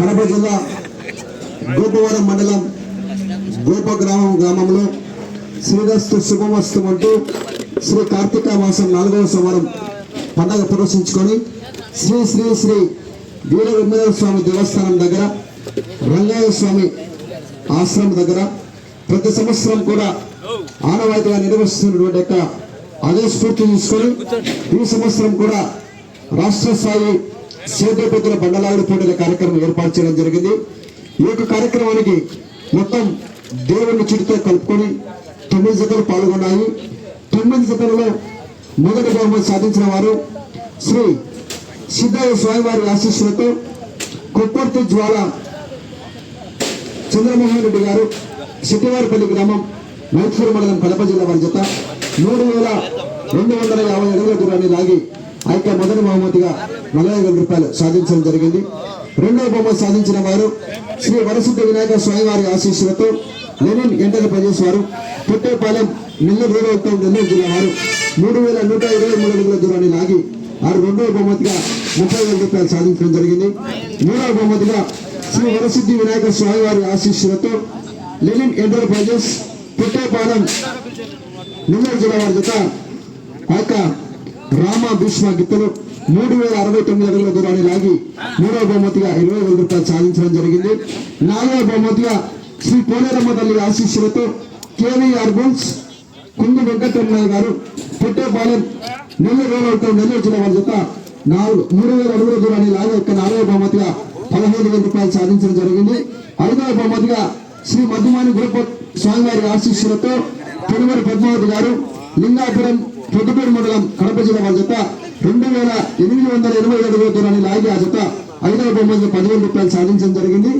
కడప జిల్లా గోపవరం మండలం గోప గ్రామం గ్రామంలో శ్రీరస్తు శుభమస్తు అంటూ శ్రీ కార్తీక మాసం నాలుగవ సంవరం పండగ ప్రదర్శించుకొని శ్రీ శ్రీ శ్రీ వీర వెంకటేశ్వర స్వామి దేవస్థానం దగ్గర రంగయ్య స్వామి ఆశ్రమం దగ్గర ప్రతి సంవత్సరం కూడా ఆనవాయితీగా నిర్వహిస్తున్నటువంటి యొక్క అదే స్ఫూర్తి తీసుకొని ఈ సంవత్సరం కూడా రాష్ట్ర స్థాయి సేద్యపతుల బండలాగుడు పోటీల కార్యక్రమం ఏర్పాటు చేయడం జరిగింది. ఈ యొక్క కార్యక్రమానికి మొత్తం దేవుని చుట్టూ కలుపుకొని తొమ్మిది జతలు పాల్గొన్నాయి. తొమ్మిది జతలలో మొదటి బహుమతి సాధించిన వారు శ్రీ సిద్ధయ్య స్వామివారి ఆశీస్సులతో కొప్పర్తి జ్వాల చంద్రమోహన్ రెడ్డి గారు శెట్టివారిపల్లి గ్రామం మైత్పూర్ మండలం కడప జిల్లా వారి జత మూడు వేల రెండు వందల యాభై అడుగుల దూరాన్ని లాగి అయితే మొదటి బహుమతిగా నలభై వేల రూపాయలు సాధించడం జరిగింది. రెండవ బహుమతి సాధించిన వారు శ్రీ వరసిద్ధ వినాయక స్వామివారి ఆశీస్సులతో లెనిన్ ఎంటర్ ప్రదేశ్ వారు పుట్టేపాలెం నెల్లూరు రూరల్ నెల్లూరు జిల్లా వారు మూడు వేల నూట ఇరవై మూడు అడుగుల దూరాన్ని లాగి ఆరు రెండవ బహుమతిగా ముప్పై వేల రూపాయలు సాధించడం జరిగింది. మూడవ బహుమతిగా శ్రీ వరసిద్ధి వినాయక స్వామివారి ఆశీస్సులతో లెనిన్ ఎంటర్ప్రైజెస్ పుట్టేపాలెం నెల్లూరు జిల్లా వారి జత ఆ యొక్క రామ భీష్మ గిత్తలు మూడు వేల అరవై తొమ్మిది అడుగుల దూరాన్ని లాగి మూడవ బహుమతిగా ఇరవై వేల రూపాయలు సాధించడం జరిగింది. నాలుగవ బహుమతిగా శ్రీ పోలేరమ్మ తల్లి ఆశీస్సులతో కేవీఆర్ బుల్స్ కుందు వెంకటరమణయ్య గారు పుట్టేపాలెం నెల్లూరు రోడ్డు నెల్లూరు జిల్లా వారి జత నాలుగు మూడు వేల అడుగుల దూరాన్ని లాగి ఒక నాలుగవ బహుమతిగా పదహైదు వేల రూపాయలు సాధించడం జరిగింది. ఐదవ బహుమతిగా శ్రీ మధుమాని గురుప స్వామివారి ఆశీస్సులతో పెనుమరి పద్మావతి గారు లింగాపురం పొద్దుటూరు మండలం కడప జిల్లా వారి జత రెండు వేల ఎనిమిది వందల ఎనభై ఏడు దూరాన్ని లాగి ఆ జత ఐదవ బహుమతిగా పదివేల రూపాయలు సాధించడం జరిగింది.